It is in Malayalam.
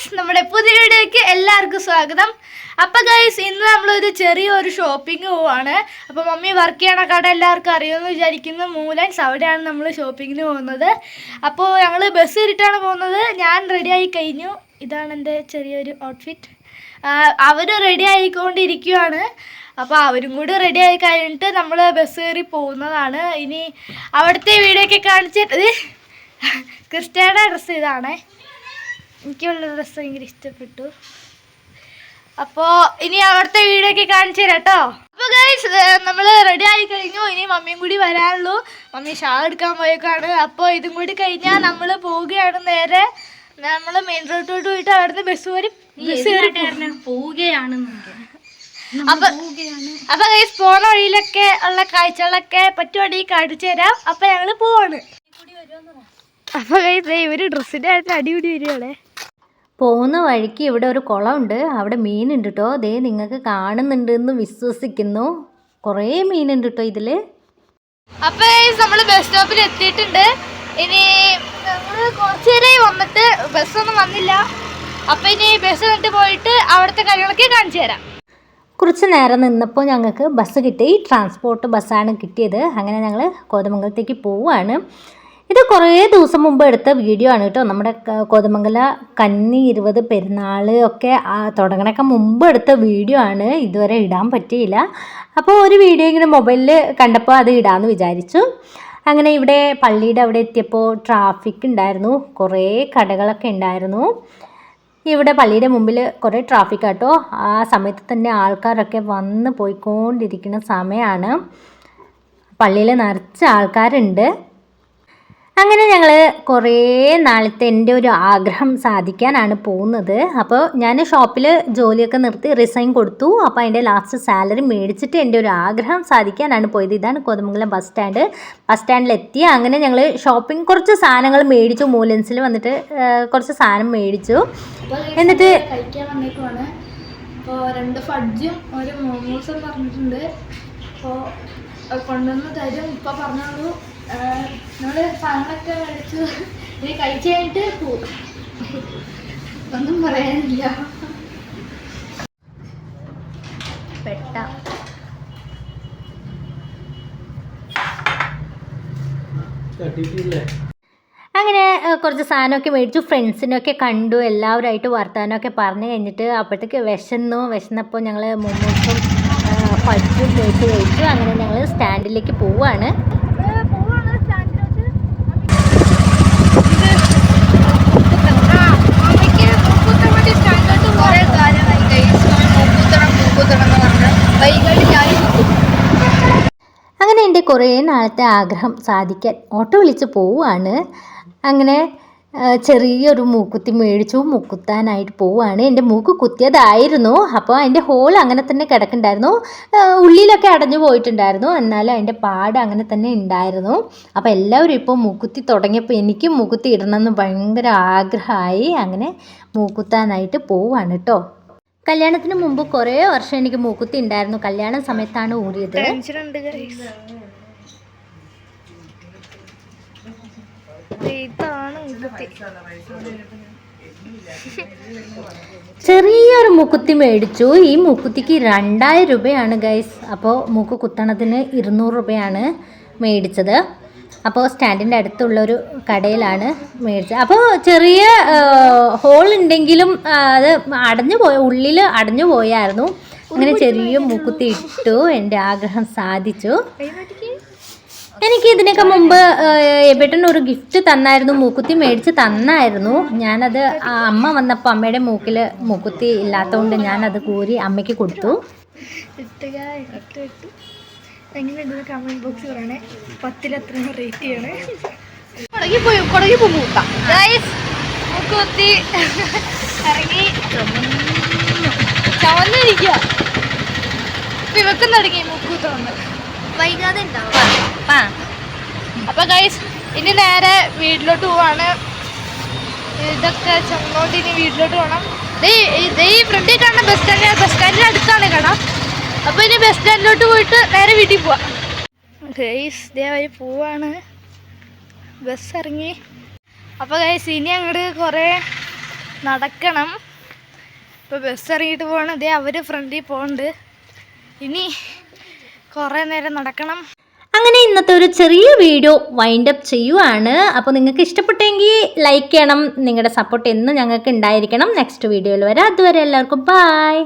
ഗൈസ് നമ്മുടെ പുതിയ വീഡിയോയ്ക്ക് എല്ലാവർക്കും സ്വാഗതം. അപ്പോൾ ഗൈസ് ഇന്ന് നമ്മളൊരു ചെറിയൊരു ഷോപ്പിംഗ് പോവാണ്. അപ്പോൾ മമ്മി വർക്ക് ചെയ്യണ കട എല്ലാവർക്കും അറിയുമെന്ന് വിചാരിക്കുന്നു. മൂലൻസ് അവിടെയാണ് നമ്മൾ ഷോപ്പിങ്ങിന് പോകുന്നത്. അപ്പോൾ ഞങ്ങൾ ബസ് കയറിയിട്ടാണ് പോകുന്നത്. ഞാൻ റെഡിയായി കഴിഞ്ഞു. ഇതാണ് എന്റെ ചെറിയൊരു ഔട്ട്ഫിറ്റ് അവർ റെഡി ആയിക്കൊണ്ടിരിക്കുകയാണ് അപ്പോൾ അവരും കൂടി റെഡി ആയി കഴിഞ്ഞിട്ട് നമ്മൾ ബസ് കയറി പോകുന്നതാണ്. ഇനി അവിടുത്തെ വീഡിയോ ഒക്കെ കാണിച്ചിട്ട് ക്രിസ്ത്യാന ഡ്രസ്സ് ഇതാണേ. എനിക്കുള്ള ഡ്രസ്സ് ഭയങ്കര ഇഷ്ടപ്പെട്ടു. അപ്പോൾ ഇനി അവിടുത്തെ വീഡിയോ ഒക്കെ കാണിച്ചു തരാം കേട്ടോ. അപ്പോൾ ഗൈസ് നമ്മൾ റെഡി ആയി കഴിഞ്ഞു. ഇനി മമ്മിയും കൂടി വരാനുള്ളൂ. മമ്മി ഷാ എടുക്കാൻ പോയേക്കാണ്. അപ്പോൾ ഇതും കൂടി കഴിഞ്ഞാൽ നമ്മൾ പോവുകയാണ് നേരെ. നമ്മൾ മെയിൻ റോഡിലോട്ട് പോയിട്ട് അവിടുന്ന് ബസ് വരും. ബസ് പോവുകയാണ് അപ്പൊ അപ്പൊ ഗൈസ് പോണ വഴിയിലൊക്കെ ഉള്ള കാഴ്ചകളൊക്കെ പറ്റുവാണെങ്കിൽ കാണിച്ചു തരാം. അപ്പൊ ഞങ്ങൾ പോവാണ്. അപ്പൊ ഗൈസ് ഇവർ ഡ്രസ്സിന്റെ കാര്യത്തിൽ അടിപിടി വരികയാണേ. പോകുന്ന വഴിക്ക് ഇവിടെ ഒരു കുളമുണ്ട്. അവിടെ മീനുണ്ട് കേട്ടോ ദേ നിങ്ങൾക്ക് കാണുന്നുണ്ട് എന്ന് വിശ്വസിക്കുന്നു. കുറേ മീനുണ്ട് കേട്ടോ ഇതിൽ അപ്പൊ നമ്മൾ ബസ് സ്റ്റോപ്പിൽ എത്തിയിട്ടുണ്ട്. ഇനി നമ്മൾ കുറച്ചു നേരമായി വന്നിട്ട് ബസ്സൊന്നും വന്നില്ല. അപ്പോൾ ഇനി ബസ് കണ്ടിട്ട് പോയിട്ട് അവിടുത്തെ കാര്യങ്ങളൊക്കെ കാണിച്ചു തരാം. കുറച്ച് നേരം നിന്നപ്പോൾ ഞങ്ങൾക്ക് ബസ് കിട്ടി. ട്രാൻസ്പോർട്ട് ബസ്സാണ് കിട്ടിയത്. അങ്ങനെ ഞങ്ങൾ കോതമംഗലത്തേക്ക് പോവുകയാണ് ഇത് കുറേ ദിവസം മുമ്പ് എടുത്ത വീഡിയോ ആണ് കേട്ടോ. നമ്മുടെ കോതമംഗല കന്നി ഇരുപത് പെരുന്നാൾ ഒക്കെ തുടങ്ങണൊക്കെ മുമ്പ് എടുത്ത വീഡിയോ ആണ്. ഇതുവരെ ഇടാൻ പറ്റിയില്ല. അപ്പോൾ ഒരു വീഡിയോ ഇങ്ങനെ മൊബൈലിൽ കണ്ടപ്പോൾ അത് ഇടാമെന്ന് വിചാരിച്ചു. അങ്ങനെ ഇവിടെ പള്ളിയുടെ അവിടെ എത്തിയപ്പോൾ ട്രാഫിക് ഉണ്ടായിരുന്നു. കുറേ കടകളൊക്കെ ഉണ്ടായിരുന്നു. ഇവിടെ പള്ളിയുടെ മുമ്പിൽ കുറേ ട്രാഫിക് ആട്ടോ. ആ സമയത്ത് തന്നെ ആൾക്കാരൊക്കെ വന്ന് പോയിക്കൊണ്ടിരിക്കുന്ന സമയമാണ് പള്ളിയിൽ നിറച്ച് ആൾക്കാരുണ്ട്. അങ്ങനെ ഞങ്ങൾ കുറേ നാളത്തെ എന്റെ ഒരു ആഗ്രഹം സാധിക്കാനാണ് പോകുന്നത് അപ്പോൾ ഞാൻ ഷോപ്പിൽ ജോലിയൊക്കെ നിർത്തി റിസൈൻ കൊടുത്തു. അപ്പോൾ അതിന്റെ ലാസ്റ്റ് സാലറി മേടിച്ചിട്ട് എന്റെ ഒരു ആഗ്രഹം സാധിക്കാനാണ് പോയത്. ഇതാണ് കോതമംഗലം ബസ് സ്റ്റാൻഡ് ബസ് സ്റ്റാൻഡിലെത്തി അങ്ങനെ ഞങ്ങൾ ഷോപ്പിംഗ് കുറച്ച് സാധനങ്ങൾ മേടിച്ചു. മൂലൻസിൽ വന്നിട്ട് കുറച്ച് സാധനം മേടിച്ചു. എന്നിട്ട് അപ്പോൾ രണ്ട് ഫഡ്ജും ഒരു മോമോസും പറഞ്ഞിട്ടുണ്ട്. അപ്പോൾ കൊണ്ടുവന്ന് തരും. ഇപ്പം പറഞ്ഞോളൂ. നമ്മൾ സാധനങ്ങളൊക്കെ മേടിച്ചു. ഇനി കഴിച്ച് കഴിഞ്ഞിട്ട് പോകും ഒന്നും പറയാനില്ല. പെട്ട. അങ്ങനെ കുറച്ച് സാധനമൊക്കെ മേടിച്ചു. ഫ്രണ്ട്സിനൊക്കെ കണ്ടു. എല്ലാവരുമായിട്ട് വർത്തമാനമൊക്കെ പറഞ്ഞു കഴിഞ്ഞിട്ട് അപ്പോഴത്തേക്ക് വിശന്നു. വിശന്നപ്പോൾ ഞങ്ങൾ മുമ്പോട്ടും ഫഡ്ജും കേട്ട് കഴിച്ചു. അങ്ങനെ ഞങ്ങൾ സ്റ്റാൻഡിലേക്ക് പോവുകയാണ് പോവാണ് സ്റ്റാൻഡിലോട്ട് കുറേ കാലമായി മൂക്കുത്തണം മൂക്കുത്തണം എന്ന് പറഞ്ഞ് വൈകിട്ട് ഞാൻ അങ്ങനെ എന്റെ കുറേ നാളത്തെ ആഗ്രഹം സാധിക്കാൻ ഓട്ടോ വിളിച്ച് പോവുകയാണ് അങ്ങനെ ചെറിയൊരു മൂക്കുത്തി മേടിച്ചു. മുക്കുത്താനായിട്ട് പോവുകയാണ് എന്റെ മൂക്ക് കുത്തിയതായിരുന്നു. അപ്പോൾ അതിന്റെ ഹോൾ അങ്ങനെ തന്നെ കിടക്കുന്നുണ്ടായിരുന്നു. ഉള്ളിലൊക്കെ അടഞ്ഞു പോയിട്ടുണ്ടായിരുന്നു. എന്നാലും അതിന്റെ പാട് അങ്ങനെ തന്നെ ഉണ്ടായിരുന്നു. അപ്പോൾ എല്ലാവരും ഇപ്പോൾ മൂക്കുത്തി തുടങ്ങിയപ്പോൾ എനിക്കും മൂക്കുത്തി ഇടണമെന്ന് ഭയങ്കര ആഗ്രഹമായി. അങ്ങനെ മൂക്കുത്താനായിട്ട് പോവുകയാണ് കേട്ടോ. കല്യാണത്തിന് മുമ്പ് കുറേ വർഷം എനിക്ക് മൂക്കുത്തി ഉണ്ടായിരുന്നു. കല്യാണ സമയത്താണ് ഊരിയത് ടെൻഷനുണ്ട് ഗൈസ് ഇതാണ് ചെറിയൊരു മൂക്കുത്തി മേടിച്ചു. ഈ മുക്കുത്തിക്ക് രണ്ടായിരം രൂപയാണ് ഗൈസ് അപ്പോൾ മുക്ക് കുത്തണത്തിന് ഇരുന്നൂറ് രൂപയാണ് മേടിച്ചത്. അപ്പോൾ സ്റ്റാൻഡിന്റെ അടുത്തുള്ള ഒരു കടയിലാണ് മേടിച്ചത്. അപ്പോൾ ചെറിയ ഹോൾ ഉണ്ടെങ്കിലും അത് അടഞ്ഞു പോയ ഉള്ളിൽ അടഞ്ഞു പോയായിരുന്നു. അങ്ങനെ ചെറിയ മുക്കുത്തി ഇട്ടു. എന്റെ ആഗ്രഹം സാധിച്ചു. എനിക്ക് ഇതിനൊക്കെ മുമ്പ് എബേട്ടൻ ഒരു ഗിഫ്റ്റ് തന്നായിരുന്നു മൂക്കുത്തി മേടിച്ച് തന്നായിരുന്നു. ഞാനത് ആ അമ്മ വന്നപ്പോൾ അമ്മയുടെ മൂക്കിൽ മൂക്കുത്തി ഇല്ലാത്തതുകൊണ്ട് ഞാനത് കൂരി അമ്മയ്ക്ക് കൊടുത്തു. ഇട്ടുക ഇട്ട് ഇട്ടു. എങ്ങനെയുണ്ട് കമന്റ് ബോക്സ് പറയണേ? പത്തിൽ എത്ര റേറ്റ് ചെയ്യണേ? മൂക്കാം മൂക്കുത്തി ഇറങ്ങി. ചവന്നിരിക്കുക തുടങ്ങി വന്ന്. വൈകാതെ അപ്പൊ ഗൈസ് ഇനി നേരെ വീട്ടിലോട്ട് പോവാണ്. ഇതൊക്കെ ചെന്നോണ്ട് ഇനി വീട്ടിലോട്ട് പോകണം ദേ ഈ- ഫ്രണ്ടിൽ കാണുന്ന ബസ് സ്റ്റാൻഡ് ബസ് സ്റ്റാൻഡിന് അടുത്താണ് കട അപ്പൊ ഇനി ബസ് സ്റ്റാൻഡിലോട്ട് പോയിട്ട് നേരെ വീട്ടിൽ പോവാം. ഗൈസ് ദേ വഴി പോവാണ്. ബസ് ഇറങ്ങി. അപ്പോൾ ഗൈസ് ഇനി അങ്ങോട്ട് കുറേ നടക്കണം. ഇപ്പോൾ ബസ് ഇറങ്ങിയിട്ട് പോകണം ഇതേ അവർ ഫ്രണ്ടിൽ പോകുന്നുണ്ട് ഇനി കുറേ നേരം നടക്കണം. അങ്ങനെ ഇന്നത്തെ ഒരു ചെറിയ വീഡിയോ വൈൻഡ് അപ്പ് ചെയ്യുവാണ്. അപ്പോൾ നിങ്ങൾക്ക് ഇഷ്ടപ്പെട്ടെങ്കിൽ ലൈക്ക് ചെയ്യണം. നിങ്ങളുടെ സപ്പോർട്ട് എന്നും ഞങ്ങൾക്ക് ഉണ്ടായിരിക്കണം. നെക്സ്റ്റ് വീഡിയോയിൽ വരാം. അതുവരെ എല്ലാവർക്കും ബായ്